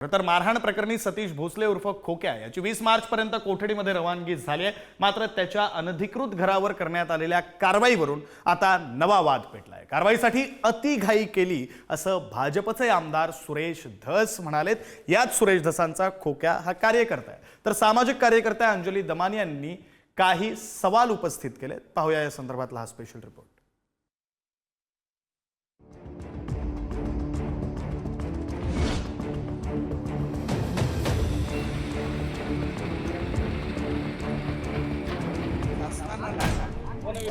तर मारहाण प्रकरणी सतीश भोसले उर्फ खोक्या याची वीस मार्च पर्यंत कोठडीमध्ये रवानगी झाली आहे. मात्र त्याच्या अनधिकृत घरावर करण्यात आलेल्या कारवाईवरून आता नवा वाद पेटलाय. कारवाईसाठी अतिघाई केली असं भाजपचे आमदार सुरेश धस म्हणालेत. याच सुरेश धसांचा खोक्या हा कार्यकर्ता आहे. तर सामाजिक कार्यकर्त्या अंजली दमानी यांनी काही सवाल उपस्थित केलेत. पाहूया या संदर्भातला हा स्पेशल रिपोर्ट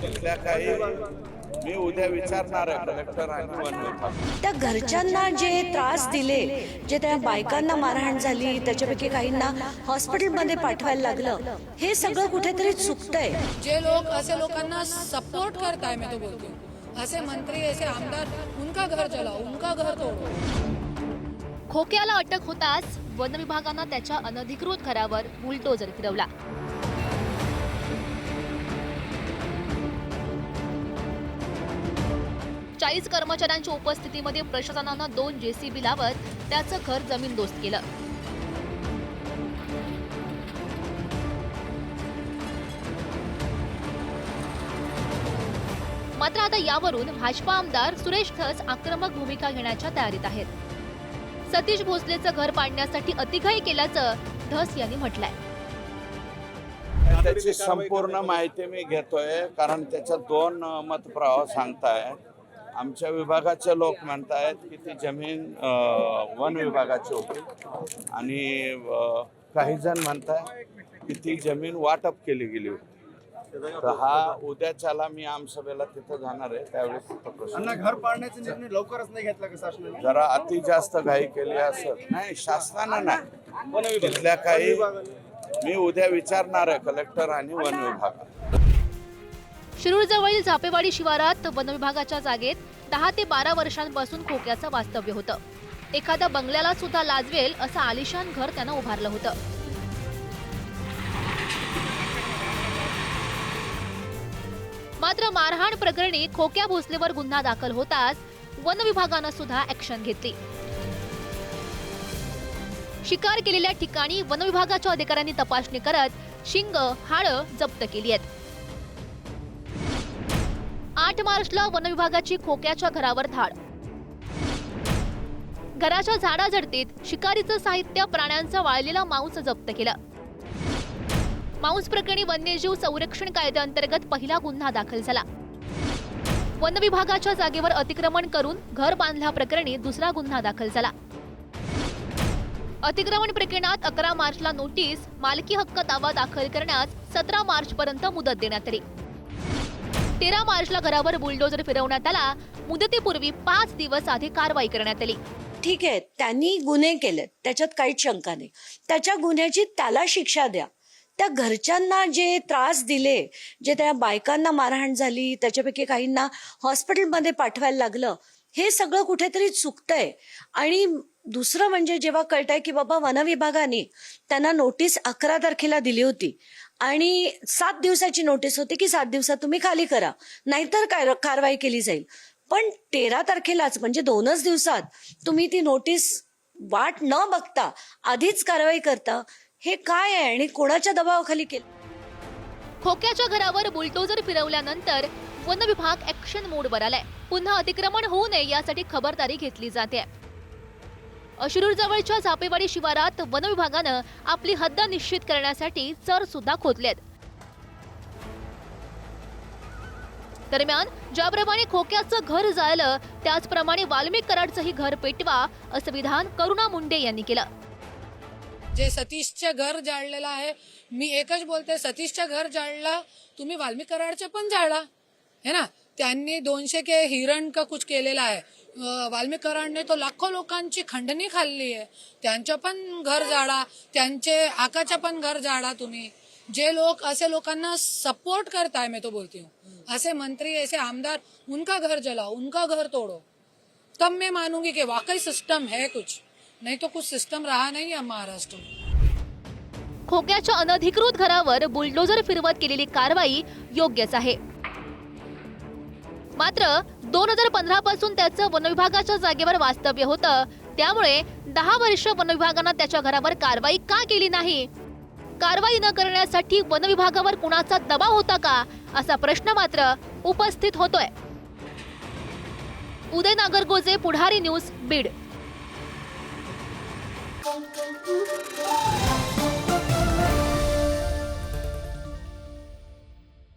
काही मी उद्या विचारणार आहे कलेक्टर त्या घरच्यांना जे त्रास दिले जे त्या बायकांना मारहाण झाली त्याच्यापैकी काहींना हॉस्पिटलमध्ये पाठवायला लागलं हे सगळं कुठेतरी चुकतंय. जे लोग ऐसे लोकांना सपोर्ट करता है मैं तो बोलती. हूँ ऐसे मंत्री ऐसे आमदार उनका घर जलाओ उनका घर तोड़ो. खोक्याला अटक होताच वन विभागानं त्याच्या अनधिकृत घरावर बुलडोजर फिरवला. चाळीस कर्मचाऱ्यांच्या उपस्थितीमध्ये प्रशासनानं दोन जेसीबी लावत त्याचं घर जमीनदोस्त केलं. मात्र आता यावरून भाजपा आमदार सुरेश धस आक्रमक भूमिका घेण्याच्या तयारीत आहेत. सतीश भोसलेचं घर पाडण्यासाठी अतिघाई केल्याचं धस यांनी म्हटलंय. त्याची संपूर्ण माहिती मी घेतोय कारण त्याच्या दोन मतप्रवाह सांगतायत. आमच्या विभागाचे लोक म्हणतायत की ती जमीन वन विभागाची होती. आणि काही जण म्हणताय की ती जमीन वाटप केली गेली होती. तर हा उद्याच्याला मी आमसभेला तिथं जाणार आहे त्यावेळेस तिथं प्रश्न घर पाडण्याचा निर्णय लवकरच नाही घेतला का शासनाने? जरा अति जास्त घाई केली असत नाही शासनानं नाही. तिथल्या काही मी उद्या विचारणार आहे कलेक्टर आणि वन विभाग शिरूरजवळील झापेवाडी शिवारात वन विभागाच्या जागेत दहा ते बारा वर्षांपासून खोक्याचं वास्तव्य होतं. एखाद्या बंगल्याला सुद्धा लाजवेल असं आलिशान घर त्यानं उभारलं होतं. मात्र मारहाण प्रकरणी खोक्या भोसलेवर गुन्हा दाखल होताच वन विभागानं सुद्धा ऍक्शन घेतली. शिकार केलेल्या ठिकाणी वन विभागाच्या अधिकाऱ्यांनी तपासणी करत शिंग हाळं जप्त केली आहेत. आठ मार्चला वन विभागाची खोक्याच्या घरावर धाड. घराच्या झाडाझडतीत शिकारीचं साहित्य प्राण्यांचा वाळलेला मांस जप्त केलं. मांस प्रकरणी वन्यजीव संरक्षण कायद्याअंतर्गत पहिला गुन्हा दाखल झाला. वन विभागाच्या जागेवर अतिक्रमण करून घर बांधल्याप्रकरणी दुसरा गुन्हा दाखल झाला. अतिक्रमण प्रकरणात अकरा मार्चला नोटीस मालकी हक्क दावा दाखल करण्यास सतरा मार्चपर्यंत मुदत देण्यात आली. तेरा मार्चला घरावर बुलडोजर फिरवण्यात आला. मुदतीपूर्वी पाच दिवस आधी कारवाई करण्यात आली. ठीक आहे त्यांनी गुन्हे केलेत. त्याच्यात काहीच शंका नाही. त्याच्या गुन्ह्याची त्याला शिक्षा द्या. त्या घरच्यांना जे त्रास दिले जे त्या बायकांना मारहाण झाली त्याच्यापैकी काहींना हॉस्पिटलमध्ये पाठवायला लागलं हे सगळं कुठेतरी चुकतंय. आणि दुसरं म्हणजे जेव्हा कळतंय की बाबा वनविभागाने त्यांना नोटीस अकरा तारखेला दिली होती आणि सात दिवसाची नोटीस होती की सात दिवसात तुम्ही खाली करा. नाहीतर काय कारवाई केली जाईल. पण तेरा तारखेलाच म्हणजे दोनच दिवसात तुम्ही ती नोटीस वाट न बघता आधीच कारवाई करता हे काय आहे आणि कोणाच्या दबावाखाली केलं? खोक्याच्या घरावर बुलडोजर फिरवल्यानंतर वन विभाग ऍक्शन मोडवर आलाय. पुन्हा अतिक्रमण होऊ नये यासाठी खबरदारी घेतली जाते. अशिरूर जवळच्या झापेवाडी शिवारात वनविभागानं आपली हद्द निश्चित करण्यासाठी चर सुद्धा खोदलेत. दरम्यान ज्याप्रमाणे खोक्याचं घर जाळलं त्याचप्रमाणे वाल्मिक कराडचंही घर पेटवा असं विधान करुणा मुंडे यांनी केलं. जे सतीशचे घर जाळलेलं आहे मी एकच बोलते सतीशच्या घर जाळला तुम्ही वाल्मिक कराडचे पण जाळला है ना? त्यांनी दोनशे के हिरण का कुछ केलेला आहे. अं, वाल्मिक कराडने तो लाखो लोकांची खंडणी खाल्ली आहे. त्यांचं पण घर जाळा त्यांचे आकाच्या पण घर जाळा तुम्ही. जे लोग ऐसे लोकांना सपोर्ट करताय मैं तो बोलती. हूँ ऐसे मंत्री ऐसे आमदार उनका घर जलाओ उनका घर तोड़ो. तब मैं मानूंगी कि वाकई सिस्टम है कुछ. नहीं तो कुछ सिस्टम रहा नहीं है महाराष्ट्र खोक्याच्या अनधिकृत घरावर बुलडोजर फिरवत केलेली कारवाई योग्यच आहे. मात्र दोन हजार पंधरा पासून त्याचं वनविभागाच्या जागेवर वास्तव्य होतं. त्यामुळे दहा वर्ष वनविभागानं त्याच्या घरावर कारवाई का केली नाही? कारवाई न करण्यासाठी वनविभागावर कुणाचा दबाव होता का? असा प्रश्न मात्र उपस्थित होतोय. उदय नागरगोजे पुढारी न्यूज बीड.